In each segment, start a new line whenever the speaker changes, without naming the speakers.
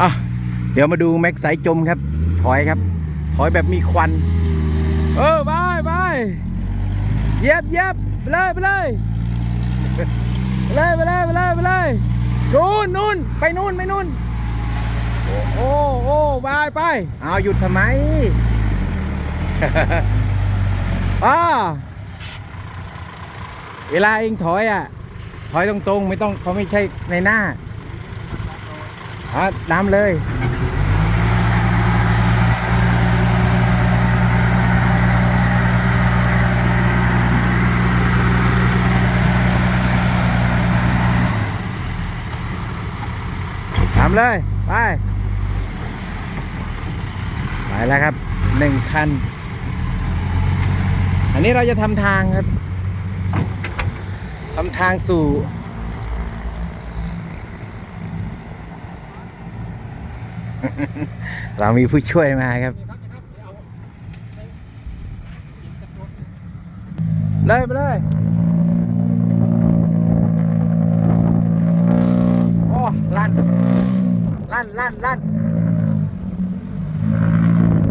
อะเดี๋ยวมาดูแม็กสายจมครับ ถอยครับ ถอยแบบมีควัน เออไปไปเย็บเย็บไปเลยไปเลยไปเลยไปเลยไปเลยไปเลยนู่นนู่นไปนู่นไปนู่นโอ้โอ้ไปไปเอาหยุดทำไมอ่าเวลาเองถอยอะ ถอยตรงๆ ไม่ต้องเขาไม่ใช่ในหน้า อะน้ำเลยทำเลย ไป ไปแล้วครับหนึ่งคัน อันนี้เราจะทำทางครับทำทางสู่ เรามีผู้ช่วยมาครับเลยไปเลยโอ้ลั่น ลั่นลั่นลั่น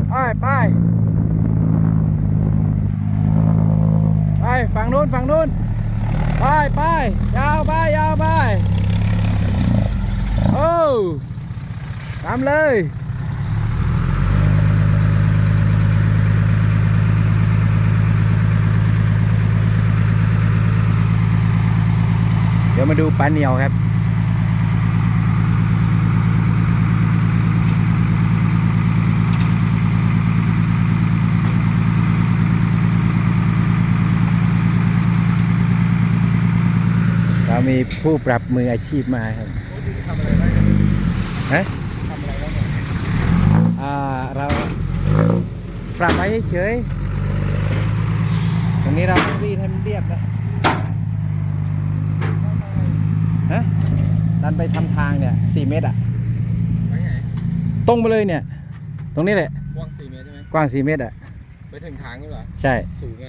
ไปไปไปฝั่งนู้นฝั่งนู้นไปไปยาวไปยาวไปโอ้ ตามเลยเดี๋ยวมาดูปลาเหนียวครับเรามีผู้ปรับมืออาชีพมาครับ
ทำอะไรได้เนี่ย
ฮะ
ทำอะไรได้เนี่ย
อ่าเราปรับไว้เฉยๆตรงนี้เราต้องรีดให้มันเรียบนะฮะดันไปทำทางเนี่ยสี่เมตรอะ
ไปไง
ตรงไปเลยเนี่ย ตรงนี้แหละ
กว้างสี่เมตรใช่ไหม
กว้างสี่เมตรอะ
ไปถึงทางนี่เหรอ
ใช่
สูงไง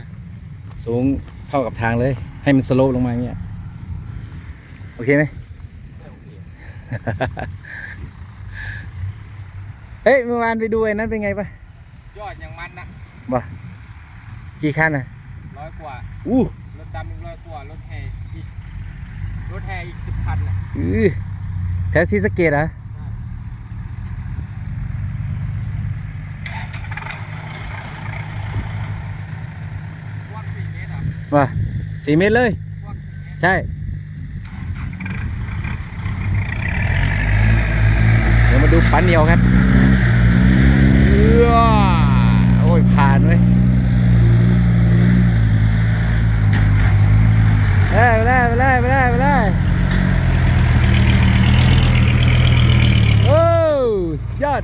สูงเท่ากับทางเลย ให้มันสโลปลงมาอย่างเงี้ย โอเคไหม
ไม่โอเค
เฮ้ยเมื่อวานไปดูไอ้นั้นเป็นไงปะ
ยอดยังมันนะ
บ่กี่คันอะ
ร้อยกว่า
อู้
รถดำอีกร้อยกว่ารถแห่อีกรถแห่อีกสิบคันน่ะ
อื้อแถวซีสะเกตเหรอะ
กว้างสี่เมตรอะ
ว่าสี่เมตรเลย
กว้างสี่เมตร
ใช่เดี๋ยวมาดูปันเหนียวครับเอื้อ โอ้ย ผ่านเว้ยไปเลยไปเลยไปเลยไปเลยโอ้สุดยอด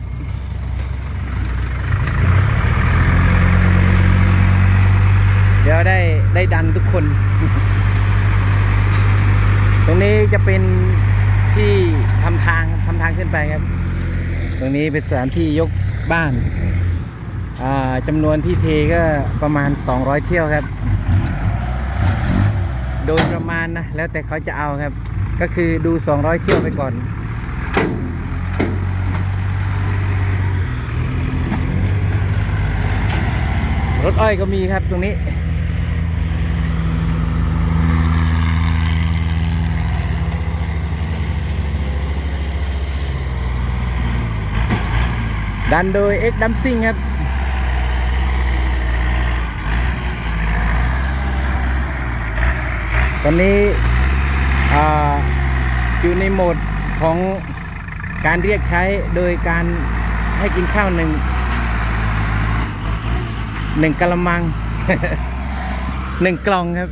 เดี๋ยวได้ได้ดันทุกคน ตรงนี้จะเป็นที่ทำทางทำทางขึ้นไปครับ ตรงนี้เป็นสถานที่ยก บ้านจำนวนที่เทก็ประมาณ 200 เที่ยวครับ โดยประมาณนะ แล้วแต่เขาจะเอาครับ ก็คือดู 200 เที่ยวไปก่อน รถอ้อยก็มีครับตรงนี้ ดันโดย X ดัมซิงครับ ตอนนี้ออยู่ในโหมดของการเรียกใช้โดยการให้กินข้าวหนึ่งหนึ่งกะละมังหนึ่งกล่องครับ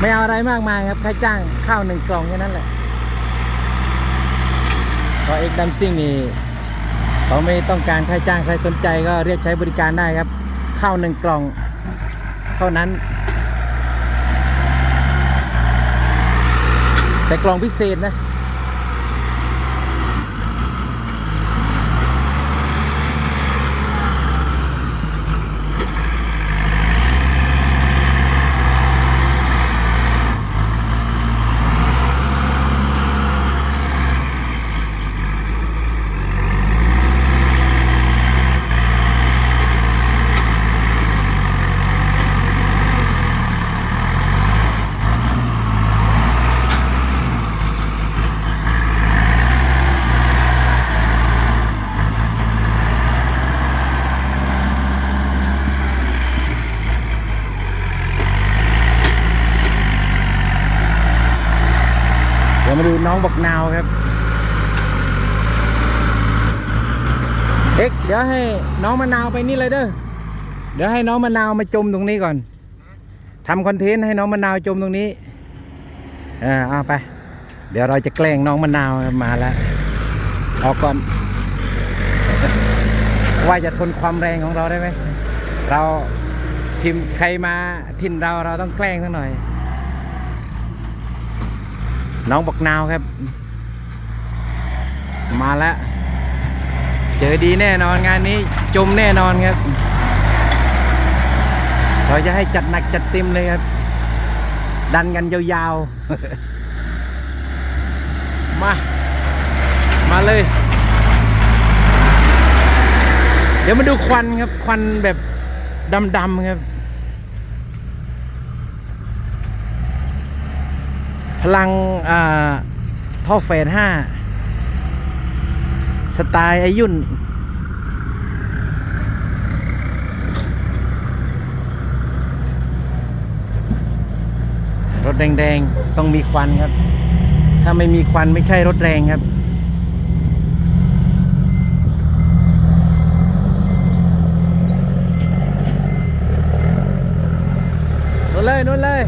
ไม่เอาอะไรมากมายครับค่าจ้างข้าวหนึ่งกล่องแค่นั้นแหละ เพราเอ็กดัมซิ่งนี่เขาไม่ต้องการค่าจ้างใครสนใจก็เรียกใช้บริการได้ครับข้าวหนึ่งกล่องเท่านั้น แต่กล่องพิเศษนะ น้องบอกนาวครับ เอ็กเดี๋ยวให้น้องมะนาวไปนี่เลยเด้อ เดี๋ยวให้น้องมะนาวมาจมตรงนี้ก่อนทำคอนเทนต์ให้น้องมะนาวจมตรงนี้ เออเอาไป เดี๋ยวเราจะแกล้งน้องมะนาวมาแล้ว ออกก่อน ว่าจะทนความแรงของเราได้ไหม เราทีมใครมาทินเราเราต้องแกล้งสักหน่อย น้องบอกนาวครับ มาแล้ว เจอดีแน่นอนงานนี้จมแน่นอนครับ เราจะให้จัดหนักจัดเต็มเลยครับ ดันกันยาวๆ มา มาเลย เดี๋ยวมาดูควันครับ ควันแบบดำๆครับ ลังท่อเฟสห้าสไตล์อายุนรถแดงๆ ต้องมีควันครับ ถ้าไม่มีควันไม่ใช่รถแรงครับ นู่นเลยนู่นเลย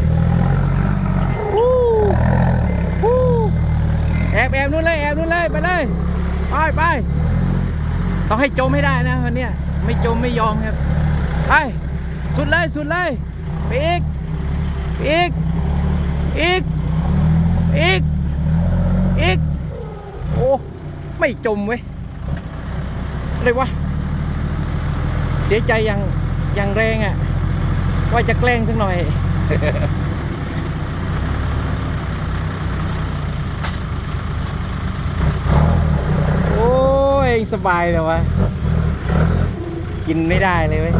วู้วู้ แอบแอบนู่นเลยแอบนู่นเลยไปเลยไปไปต้องให้จมให้ได้นะวันนี้ไม่จมไม่ยอมครับไปสุดเลยสุดเลยไปอีกปอีกอีกอีกอีกโอ้ไม่จมเว้ยอะไรวะเสียใจอย่างอย่างแรงอะว่าจะแกล้งสักหน่อย โอ้ย สบายเลยวะ กินไม่ได้เลยเว้ย